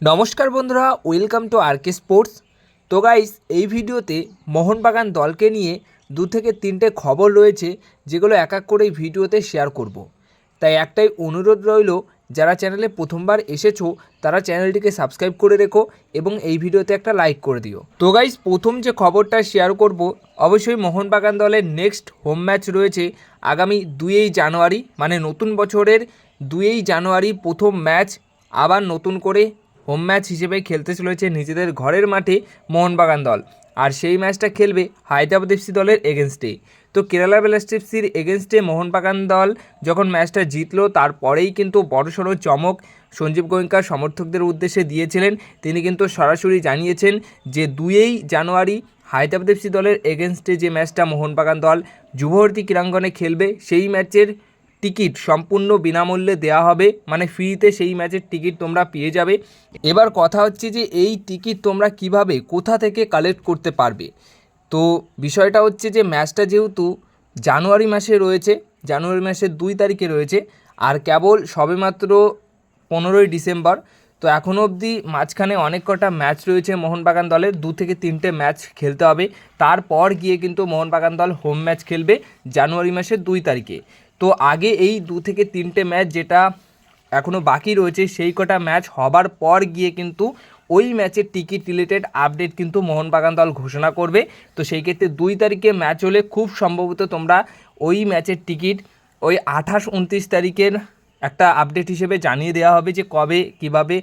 নমস্কার বন্ধুরা, welcome to R K sports তো গাইস এই ভিডিওতে মোহনবাগান দলকে নিয়ে দু থেকে তিনটে খবর রয়েছে, যেগুলো এক এক করে এই ভিডিওতে শেয়ার করব। তাই একটাই অনুরোধ রইল, যারা চ্যানেলে প্রথমবার এসেছ, তারা চ্যানেলটিকে সাবস্ক্রাইব করে রেখো এবং এই ভিডিওতে একটা লাইক করে দিও তো গাইস প্রথম যে খবরটা শেয়ার করব, অবশ্যই মোহনবাগান দলের নেক্সট হোম ম্যাচ রয়েছে আগামী দুইই জানুয়ারি মানে নতুন বছরের দুইই জানুয়ারি প্রথম ম্যাচ আবার নতুন করে হোম ম্যাচ হিসেবে খেলতে চলেছে নিজেদের ঘরের মাঠে মোহনবাগান দল। আর সেই ম্যাচটা খেলবে হায়দ্রাবাদ এফসি দলের এগেনস্টে। তো কেরালা ব্লাস্টার্সির এগেনস্টে মোহনবাগান দল যখন ম্যাচটা জিতলো, তারপরেই কিন্তু বড়সড় চমক সঞ্জীব গোয়েঙ্কার সমর্থকদের উদ্দেশ্যে দিয়েছিলেন। তিনি কিন্তু সরাসরি জানিয়েছেন যে দুইই জানুয়ারি হায়দ্রাবাদ এফসি দলের এগেনস্টে যে ম্যাচটা মোহনবাগান দল যুবভারতী ক্রীড়াঙ্গনে খেলবে, সেই ম্যাচের টিকিট সম্পূর্ণ বিনামূল্যে দেওয়া হবে। মানে ফ্রিতে সেই ম্যাচের টিকিট তোমরা পেয়ে যাবে। এবার কথা হচ্ছে যে, এই টিকিট তোমরা কীভাবে, কোথা থেকে কালেক্ট করতে পারবে? তো বিষয়টা হচ্ছে যে, ম্যাচটা যেহেতু জানুয়ারি মাসে রয়েছে, জানুয়ারি মাসের দুই তারিখে রয়েছে, আর কেবল সবেমাত্র পনেরোই ডিসেম্বর, তো এখনও অবধি মাঝখানে অনেক কটা ম্যাচ রয়েছে মোহনবাগান দলের, দু থেকে তিনটে ম্যাচ খেলতে হবে। তারপর গিয়ে কিন্তু মোহনবাগান দল হোম ম্যাচ খেলবে জানুয়ারি মাসের দুই তারিখে। তো আগে এই দু থেকে তিনটে ম্যাচ যেটা এখনও বাকি রয়েছে, সেই কটা ম্যাচ হবার পর গিয়ে কিন্তু ওই ম্যাচের টিকিট রিলেটেড আপডেট কিন্তু মোহনবাগান দল ঘোষণা করবে। তো সেই ক্ষেত্রে দুই তারিখে ম্যাচ হলে খুব সম্ভবত তোমরা ওই ম্যাচের টিকিট ওই আঠাশ উনত্রিশ তারিখের একটা আপডেট হিসেবে জানিয়ে দেওয়া হবে যে কবে, কীভাবে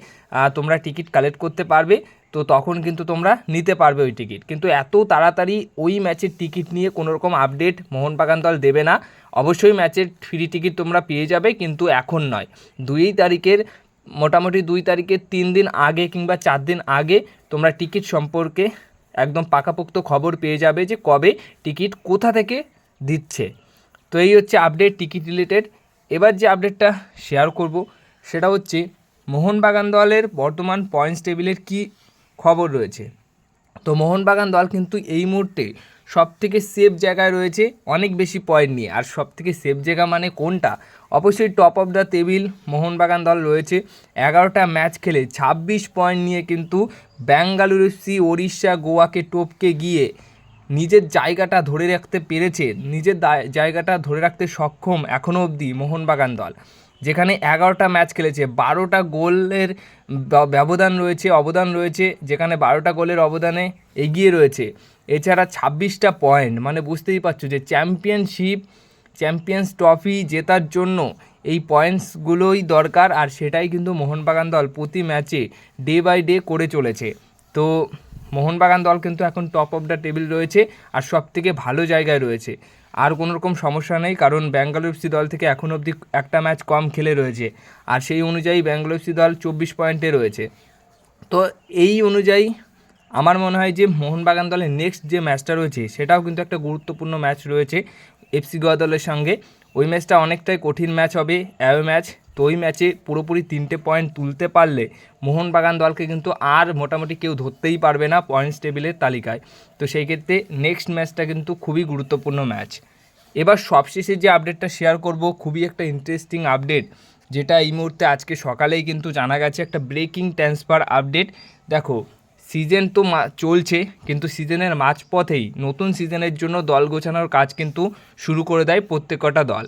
তোমরা টিকিট কালেক্ট করতে পারবে। তো তখন কিন্তু তোমরা নিতে পারবে ওই টিকিট কিন্তু এত তাড়াতাড়ি ওই ম্যাচের টিকিট নিয়ে কোনো রকম আপডেট মোহনবাগান দল দেবে না। অবশ্যই ম্যাচের ফ্রি টিকিট তোমরা পেয়ে যাবে, কিন্তু এখন নয়। দুই তারিখের, মোটামুটি দুই তারিখের তিন দিন আগে কিংবা চার দিন আগে তোমরা টিকিট সম্পর্কে একদম পাকাপোক্ত খবর পেয়ে যাবে যে কবে টিকিট কোথা থেকে দিচ্ছে। তো এই হচ্ছে আপডেট টিকিট রিলেটেড এবার যে আপডেটটা শেয়ার করব, সেটা হচ্ছে মোহনবাগান দলের বর্তমান পয়েন্টস টেবিলের কি খবর রয়েছে। তো মোহনবাগান দল কিন্তু এই মুহূর্তে সব থেকে সেফ জায়গায় রয়েছে, অনেক বেশি পয়েন্ট নিয়ে। আর সব থেকে সেফ জায়গা মানে কোনটা? অবশ্যই top of the table Mohun Bagan দল রয়েছে। এগারোটা ম্যাচ খেলে ছাব্বিশ পয়েন্ট নিয়ে কিন্তু ব্যাঙ্গালুরু এফসি ওড়িশা গোয়াকে টপকে গিয়ে নিজের জায়গাটা ধরে রাখতে পেরেছে, নিজের জায়গাটা ধরে রাখতে সক্ষম এখনও অবধি মোহনবাগান দল। যেখানে এগারোটা ম্যাচ খেলেছে, বারোটা গোলের ব্যবধান রয়েছে, অবদান রয়েছে, যেখানে বারোটা গোলের অবদানে এগিয়ে রয়েছে। এছাড়া ছাব্বিশটা পয়েন্ট মানে বুঝতেই পারছ যে চ্যাম্পিয়নশিপ চ্যাম্পিয়ন্স ট্রফি জেতার জন্য এই পয়েন্টসগুলোই দরকার আর সেটাই কিন্তু মোহনবাগান দল প্রতি ম্যাচে ডে বাই ডে করে চলেছে। তো মোহনবাগান দল কিন্তু এখন টপ অফ দ্য টেবিল রয়েছে আর সব থেকে ভালো জায়গায় রয়েছে। আর কোনো রকম সমস্যা নেই, কারণ ব্যাঙ্গালোর এফসি দল থেকে এখন অবধি একটা ম্যাচ কম খেলে রয়েছে। আর সেই অনুযায়ী ব্যাঙ্গালোর এফসি দল চব্বিশ পয়েন্টে রয়েছে। তো এই অনুযায়ী আমার মনে হয় যে মোহনবাগান দলের নেক্সট যে ম্যাচটা রয়েছে, সেটাও কিন্তু একটা গুরুত্বপূর্ণ ম্যাচ রয়েছে এফসি গোয়া দলের সঙ্গে। ওই ম্যাচটা অনেকটাই কঠিন ম্যাচ হবে অ্যাওয়ে ম্যাচ তো ওই ম্যাচে পুরোপুরি তিনটে পয়েন্ট তুলতে পারলে মোহনবাগান দলকে কিন্তু আর মোটামুটি কেউ ধরতেই পারবে না পয়েন্টস টেবিলের তালিকায়। তো সেই ক্ষেত্রে নেক্সট ম্যাচটা কিন্তু খুবই গুরুত্বপূর্ণ ম্যাচ এবার সবশেষে যে আপডেটটা শেয়ার করব, খুবই একটা ইন্টারেস্টিং আপডেট যেটা এই মুহূর্তে আজকে সকালেই কিন্তু জানা গেছে একটা ব্রেকিং ট্রান্সফার আপডেট দেখো সিজন তো চলছে, কিন্তু সিজনের মাঝপথেই নতুন সিজনের জন্য দল গোছানোর কাজ কিন্তু শুরু করে দেয় প্রত্যেকটা দল।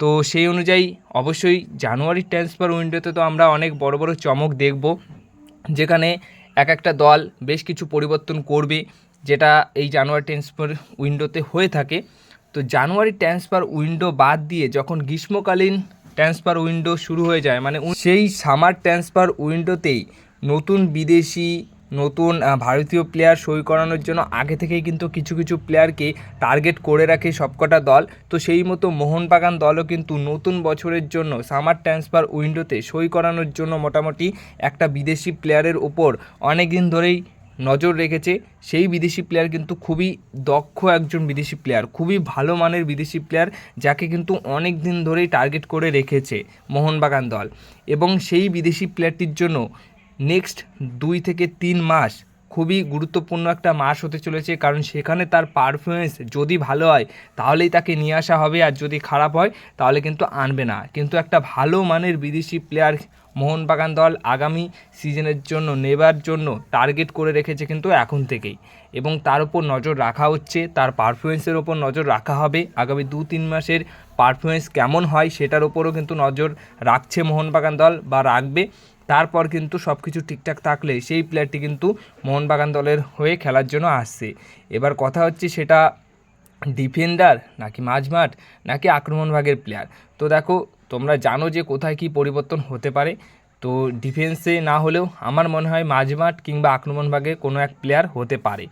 তো সেই অনুযায়ী অবশ্যই জানুয়ারি ট্রান্সফার উইন্ডোতে তো আমরা অনেক বড় বড় চমক দেখব, যেখানে এক একটা দল বেশ কিছু পরিবর্তন করবে, যেটা এই জানুয়ারি ট্রান্সফার উইন্ডোতে হয়ে থাকে। তো জানুয়ারি ট্রান্সফার উইন্ডো বাদ দিয়ে যখন গ্রীষ্মকালীন ট্রান্সফার উইন্ডো শুরু হয়ে যায় মানে সেই সামার ট্রান্সফার উইন্ডোতেই নতুন বিদেশি নতুন ভারতীয় প্লেয়ার সই করানোর জন্য আগে থেকেই কিন্তু কিছু কিছু প্লেয়ারকে টার্গেট করে রাখে সবকটা দল। তো সেই মতো মোহনবাগান দলও কিন্তু নতুন বছরের জন্য সামার ট্রান্সফার উইন্ডোতে সই করানোর জন্য মোটামুটি একটা বিদেশি প্লেয়ারের ওপর অনেক দিন ধরেই নজর রেখেছে। সেই বিদেশি প্লেয়ার কিন্তু খুবই দক্ষ একজন বিদেশি প্লেয়ার খুবই ভালো মানের বিদেশি প্লেয়ার যাকে কিন্তু অনেক দিন ধরেই টার্গেট করে রেখেছে মোহনবাগান দল। এবং সেই বিদেশি প্লেয়ারটির জন্য নেক্সট দুই থেকে তিন মাস খুবই গুরুত্বপূর্ণ একটা মাস হতে চলেছে, কারণ সেখানে তার পারফরমেন্স যদি ভালো হয়, তাহলেই তাকে নিয়ে আসা হবে, আর যদি খারাপ হয়, তাহলে কিন্তু আনবে না। কিন্তু একটা ভালো মানের বিদেশি প্লেয়ার মোহনবাগান দল আগামী সিজনের জন্য নেবার জন্য টার্গেট করে রেখেছে কিন্তু এখন থেকেই। এবং তার উপর নজর রাখা হচ্ছে, তার পারফরমেন্সের ওপর নজর রাখা হবে, আগামী দু তিন মাসের পারফরমেন্স কেমন হয়, সেটার ওপরও কিন্তু নজর রাখছে মোহনবাগান দল বা রাখবে। তারপর কিন্তু সব কিছু ঠিকঠাক থাকলে সেই প্লেয়ারটি কিন্তু মোহনবাগান দলের হয়ে খেলার জন্য আসছে। এবার কথা হচ্ছে সেটা ডিফেন্ডার নাকি মাঝমাঠ নাকি আক্রমণভাগের প্লেয়ার তো দেখো, তোমরা জানো যে কোথায় কি পরিবর্তন হতে পারে। তো ডিফেন্সে না হলেও আমার মনে হয় মাঝমাঠ কিংবা আক্রমণভাগে কোনো এক প্লেয়ার হতে পারে।